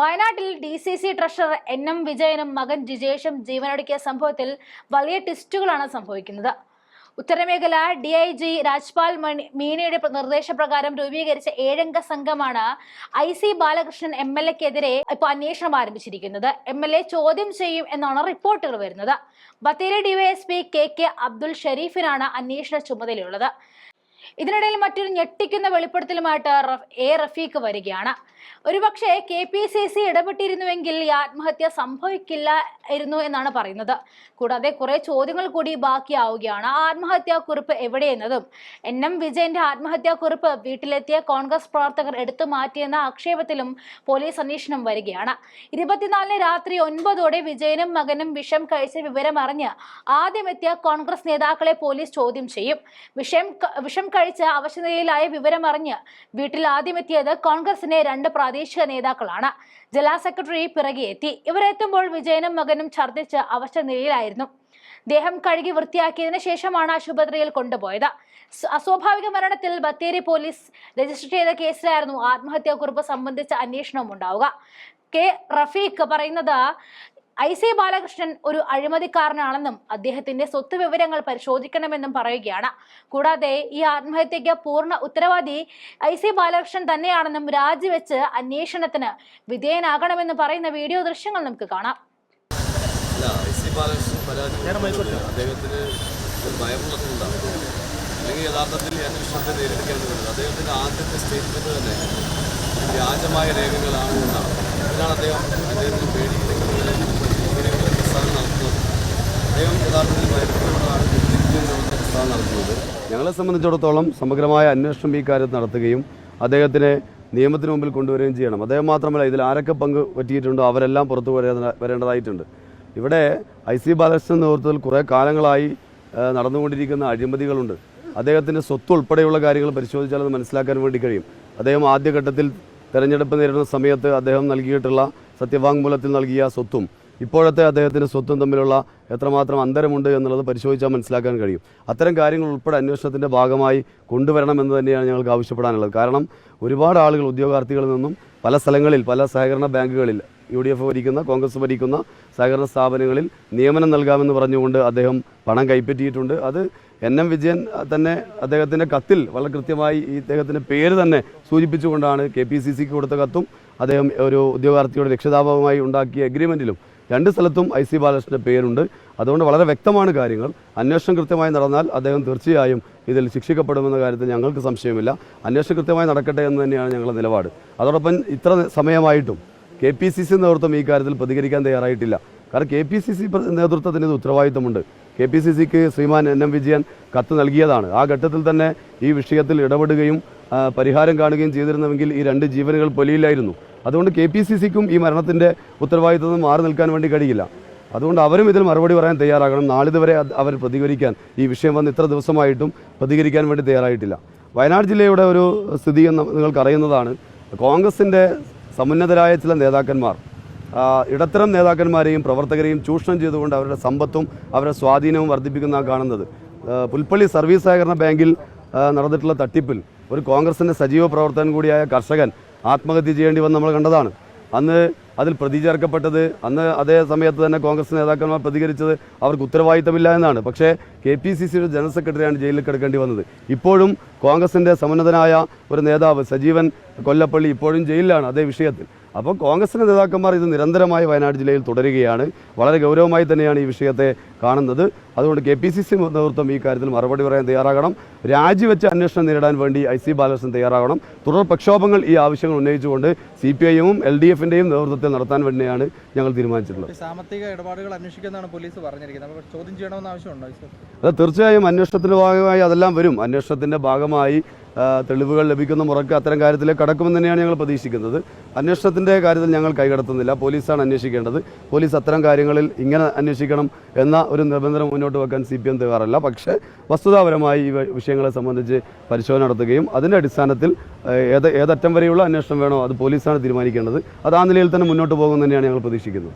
വയനാട്ടിൽ D C C treasurer N M വിജയനും മകൻ ജിജേഷും ജീവനൊടുക്കിയ സംഭവത്തിൽ വലിയ ട്വിസ്റ്റുകളാണ് സംഭവിക്കുന്നത്. ഉത്തരമേഖല D I G Rajpal Mani മീനയുടെ നിർദ്ദേശപ്രകാരം രൂപീകരിച്ച ഏഴംഗ സംഘമാണ് I C Balakrishnan M L എക്കെതിരെ ഇപ്പോൾ അന്വേഷണം ആരംഭിച്ചിരിക്കുന്നത്. എം എൽ എ ചോദ്യം ചെയ്യും എന്നാണ് റിപ്പോർട്ടുകൾ വരുന്നത്. Bathery DYSP K K Abdul ഷെരീഫിനാണ് അന്വേഷണ ചുമതലയുള്ളത്. ഇതിനിടയിൽ മറ്റൊരു ഞെട്ടിക്കുന്ന വെളിപ്പെടുത്തലുമായിട്ട് എ റഫീഖ് വരികയാണ്. ഒരുപക്ഷെ കെ പി സി സി ഇടപെട്ടിരുന്നുവെങ്കിൽ ഈ ആത്മഹത്യ സംഭവിക്കില്ലായിരുന്നു എന്നാണ് പറയുന്നത്. കൂടാതെ കുറെ ചോദ്യങ്ങൾ കൂടി ബാക്കിയാവുകയാണ്. ആ ആത്മഹത്യാക്കുറിപ്പ് എവിടെയെന്നതും. എൻ എം വിജയന്റെ ആത്മഹത്യാക്കുറിപ്പ് വീട്ടിലെത്തിയ കോൺഗ്രസ് പ്രവർത്തകർ എടുത്തു മാറ്റിയെന്ന ആക്ഷേപത്തിലും പോലീസ് അന്വേഷണം വരികയാണ്. ഇരുപത്തിനാലിന് രാത്രി ഒൻപതോടെ വിജയനും മകനും വിഷം കഴിച്ച വിവരം അറിഞ്ഞ് ആദ്യമെത്തിയ കോൺഗ്രസ് നേതാക്കളെ പോലീസ് ചോദ്യം ചെയ്യും. വിഷം വിഷം കഴിച്ച് അവശനിലയിലായ വിവരം അറിഞ്ഞ് വീട്ടിൽ ആദ്യമെത്തിയത് കോൺഗ്രസിന്റെ രണ്ട് പ്രാദേശിക നേതാക്കളാണ്. ജില്ലാ സെക്രട്ടറി പിറകെ എത്തി. ഇവരെത്തുമ്പോൾ വിജയനും മകനും ഛർദ്ദിച്ച് അവശനിലയിലായിരുന്നു. ദേഹം കഴുകി വൃത്തിയാക്കിയതിനു ശേഷമാണ് ആശുപത്രിയിൽ കൊണ്ടുപോയത്. അസ്വാഭാവിക മരണത്തിൽ ബത്തേരി പോലീസ് രജിസ്റ്റർ ചെയ്ത കേസിലായിരുന്നു ആത്മഹത്യാക്കുറിപ്പ് സംബന്ധിച്ച അന്വേഷണം ഉണ്ടാവുക. കെ റഫീഖ് പറയുന്നത് ഐ സി ബാലകൃഷ്ണൻ ഒരു അഴിമതിക്കാരനാണെന്നും അദ്ദേഹത്തിന്റെ സ്വത്ത് വിവരങ്ങൾ പരിശോധിക്കണമെന്നും പറയുകയാണ്. കൂടാതെ ഈ ആത്മഹത്യയ്ക്ക് പൂർണ ഉത്തരവാദി ഐ സി ബാലകൃഷ്ണൻ തന്നെയാണെന്നും രാജിവെച്ച് അന്വേഷണത്തിന് വിധേയനാകണമെന്നും പറയുന്ന വീഡിയോ ദൃശ്യങ്ങൾ നമുക്ക് കാണാം. അല്ലെങ്കിൽ യഥാർത്ഥത്തിൽ ഈ അന്വേഷണത്തെ നേരിടേണ്ടതുണ്ട് അദ്ദേഹത്തിന്റെ ആദ്യത്തെ സ്റ്റേറ്റ്മെന്റ് തന്നെ വ്യാജമായ രേഖകളാണ് എന്നാണ്. അതിനാണ് അദ്ദേഹം അദ്ദേഹത്തിന് പേടിയില്ലെങ്കിൽ ഞങ്ങളെ സംബന്ധിച്ചിടത്തോളം സമഗ്രമായ അന്വേഷണം ഈ കാര്യത്തിൽ നടത്തുകയും അദ്ദേഹത്തിനെ നിയമത്തിന് മുമ്പിൽ കൊണ്ടുവരികയും ചെയ്യണം. അദ്ദേഹം മാത്രമല്ല ഇതിൽ ആരൊക്കെ പങ്ക് പറ്റിയിട്ടുണ്ടോ അവരെല്ലാം പുറത്തു വരേണ്ടതായിട്ടുണ്ട്. ഇവിടെ ഐ സി ബാലകൃഷ്ണൻ നേതൃത്വത്തിൽ കുറേ കാലങ്ങളായി നടന്നുകൊണ്ടിരിക്കുന്ന അഴിമതികളുണ്ട്. അദ്ദേഹത്തിന്റെ സ്വത്ത് ഉൾപ്പെടെയുള്ള കാര്യങ്ങൾ പരിശോധിച്ചാൽ അത് മനസ്സിലാക്കാൻ വേണ്ടി കഴിയും. അദ്ദേഹം ആദ്യഘട്ടത്തിൽ തെരഞ്ഞെടുപ്പ് നേരിടുന്ന സമയത്ത് അദ്ദേഹം നൽകിയിട്ടുള്ള സത്യവാങ്മൂലത്തിൽ നൽകിയ സ്വത്തും ഇപ്പോഴത്തെ അദ്ദേഹത്തിന്റെ സ്വത്തും തമ്മിലുള്ള എത്രമാത്രം അന്തരമുണ്ട് എന്നുള്ളത് പരിശോധിച്ചാൽ മനസ്സിലാക്കാൻ കഴിയും. അത്തരം കാര്യങ്ങൾ ഉൾപ്പെടെ അന്വേഷണത്തിന്റെ ഭാഗമായി കൊണ്ടുവരണമെന്ന് തന്നെയാണ് ഞങ്ങൾക്ക് ആവശ്യപ്പെടാനുള്ളത്. കാരണം ഒരുപാട് ആളുകൾ ഉദ്യോഗാർത്ഥികളിൽ നിന്നും പല സ്ഥലങ്ങളിൽ പല സഹകരണ ബാങ്കുകളിൽ യു ഡി എഫ് ഭരിക്കുന്ന കോൺഗ്രസ് ഭരിക്കുന്ന സഹകരണ സ്ഥാപനങ്ങളിൽ നിയമനം നൽകാമെന്ന് പറഞ്ഞുകൊണ്ട് അദ്ദേഹം പണം കൈപ്പറ്റിയിട്ടുണ്ട്. അത് എൻ എം വിജയൻ തന്നെ അദ്ദേഹത്തിന്റെ കത്തിൽ വളരെ കൃത്യമായി ഈ അദ്ദേഹത്തിന്റെ പേര് തന്നെ സൂചിപ്പിച്ചുകൊണ്ടാണ് കെ പി സി സിക്ക് കൊടുത്ത കത്തും അദ്ദേഹം ഒരു ഉദ്യോഗാർത്ഥിയുടെ രക്ഷിതാവുമായി ഉണ്ടാക്കിയ എഗ്രിമെന്റിലും രണ്ട് സ്ഥലത്തും ഐ സി ബാലകൃഷ്ണന്റെ പേരുണ്ട്. അതുകൊണ്ട് വളരെ വ്യക്തമാണ് കാര്യങ്ങൾ. അന്വേഷണം കൃത്യമായി നടന്നാൽ അദ്ദേഹം തീർച്ചയായും ഇതിൽ ശിക്ഷിക്കപ്പെടുമെന്ന കാര്യത്തിൽ ഞങ്ങൾക്ക് സംശയമില്ല. അന്വേഷണം കൃത്യമായി നടക്കട്ടെ എന്ന് തന്നെയാണ് ഞങ്ങളുടെ നിലപാട്. അതോടൊപ്പം ഇത്ര സമയമായിട്ടും കെ പി സി സി നേതൃത്വം ഈ കാര്യത്തിൽ പ്രതികരിക്കാൻ തയ്യാറായിട്ടില്ല. കാരണം കെ പി സി സി നേതൃത്വത്തിന് ഇത് ഉത്തരവാദിത്തമുണ്ട്. കെ പി സി സിക്ക് ശ്രീമാൻ എൻ എം വിജയൻ കത്ത് നൽകിയതാണ്. ആ ഘട്ടത്തിൽ തന്നെ ഈ വിഷയത്തിൽ ഇടപെടുകയും പരിഹാരം കാണുകയും ചെയ്തിരുന്നുവെങ്കിൽ ഈ രണ്ട് ജീവനുകൾ പൊലിയില്ലായിരുന്നു. അതുകൊണ്ട് കെ പി സി സിക്കും ഈ മരണത്തിന്റെ ഉത്തരവാദിത്വം മാറി നിൽക്കാൻ വേണ്ടി കഴിയില്ല. അതുകൊണ്ട് അവരും ഇതിൽ മറുപടി പറയാൻ തയ്യാറാകണം. നാളിതുവരെ അവർ പ്രതികരിക്കാൻ ഈ വിഷയം വന്ന് ഇത്ര ദിവസമായിട്ടും പ്രതികരിക്കാൻ വേണ്ടി തയ്യാറായിട്ടില്ല. വയനാട് ജില്ലയുടെ ഒരു സ്ഥിതി എന്ന് നിങ്ങൾക്കറിയുന്നതാണ് കോൺഗ്രസിന്റെ സമുന്നതരായ ചില നേതാക്കന്മാർ ഇടത്തരം നേതാക്കന്മാരെയും പ്രവർത്തകരെയും ചൂഷണം ചെയ്തുകൊണ്ട് അവരുടെ സമ്പത്തും അവരുടെ സ്വാധീനവും വർദ്ധിപ്പിക്കുന്ന കാണുന്നത്. പുൽപ്പള്ളി സർവീസ് സഹകരണ ബാങ്കിൽ നടന്നിട്ടുള്ള തട്ടിപ്പിൽ ഒരു കോൺഗ്രസിന്റെ സജീവ പ്രവർത്തകൻ കൂടിയായ കർഷകൻ ആത്മഹത്യ ചെയ്യേണ്ടി വന്ന് നമ്മൾ കണ്ടതാണ്. അന്ന് അതിൽ പ്രതി ചേർക്കപ്പെട്ടത് അന്ന് അതേ സമയത്ത് തന്നെ കോൺഗ്രസ് നേതാക്കന്മാർ പ്രതികരിച്ചത് അവർക്ക് ഉത്തരവാദിത്തമില്ല എന്നാണ്. പക്ഷേ കെ പി സി സിയുടെ ജനറൽ സെക്രട്ടറിയാണ് ജയിലിൽ കിടക്കേണ്ടി വന്നത്. ഇപ്പോഴും കോൺഗ്രസിന്റെ സമുന്നതനായ ഒരു നേതാവ് സജീവൻ കൊല്ലപ്പള്ളി ഇപ്പോഴും ജയിലിലാണ് അതേ വിഷയത്തിൽ. അപ്പോൾ കോൺഗ്രസിന്റെ നേതാക്കന്മാർ ഇത് നിരന്തരമായി വയനാട് ജില്ലയിൽ തുടരുകയാണ്. വളരെ ഗൗരവമായി തന്നെയാണ് ഈ വിഷയത്തെ കാണുന്നത്. അതുകൊണ്ട് കെ പി സി സി നേതൃത്വം ഈ കാര്യത്തിൽ മറുപടി പറയാൻ തയ്യാറാകണം. രാജിവെച്ച അന്വേഷണം നേരിടാൻ വേണ്ടി ഐ സി ബാലകൃഷ്ണൻ തയ്യാറാകണം. തുടർ പ്രക്ഷോഭങ്ങൾ ഈ ആവശ്യങ്ങൾ ഉന്നയിച്ചുകൊണ്ട് സി പി ഐഎമ്മും എൽ ഡി എഫിന്റെയും നേതൃത്വത്തിൽ നടത്താൻ വേണ്ടിയാണ് ഞങ്ങൾ തീരുമാനിച്ചിട്ടുള്ളത്. സാമ്പത്തിക ഇടപാടുകൾ അന്വേഷിക്കുന്നതാണ് പോലീസ് പറഞ്ഞിരിക്കുന്നത്. ചോദ്യം ചെയ്യണമെന്ന് ആവശ്യമുണ്ടോ? അത് തീർച്ചയായും അന്വേഷണത്തിന്റെ ഭാഗമായി അതെല്ലാം വരും. അന്വേഷണത്തിന്റെ ഭാഗമായി തെളിവുകൾ ലഭിക്കുന്ന മുറയ്ക്ക് അത്തരം കാര്യത്തിൽ കടക്കുമെന്ന് തന്നെയാണ് ഞങ്ങൾ പ്രതീക്ഷിക്കുന്നത്. അന്വേഷണത്തിന്റെ കാര്യത്തിൽ ഞങ്ങൾ കൈകടത്തുന്നില്ല. പോലീസാണ് അന്വേഷിക്കേണ്ടത്. പോലീസ് അത്തരം കാര്യങ്ങളിൽ ഇങ്ങനെ അന്വേഷിക്കണം എന്ന ഒരു നിബന്ധന മുന്നോട്ട് വെക്കാൻ സി പി എം തയ്യാറല്ല. പക്ഷേ വസ്തുതാപരമായി ഈ വിഷയങ്ങളെ സംബന്ധിച്ച് പരിശോധന നടത്തുകയും അതിന്റെ അടിസ്ഥാനത്തിൽ ഏത് ഏതറ്റം വരെയുള്ള അന്വേഷണം വേണോ അത് പോലീസാണ് തീരുമാനിക്കേണ്ടത്. അത് ആ നിലയിൽ തന്നെ മുന്നോട്ട് പോകുമെന്ന് തന്നെയാണ് ഞങ്ങൾ പ്രതീക്ഷിക്കുന്നത്.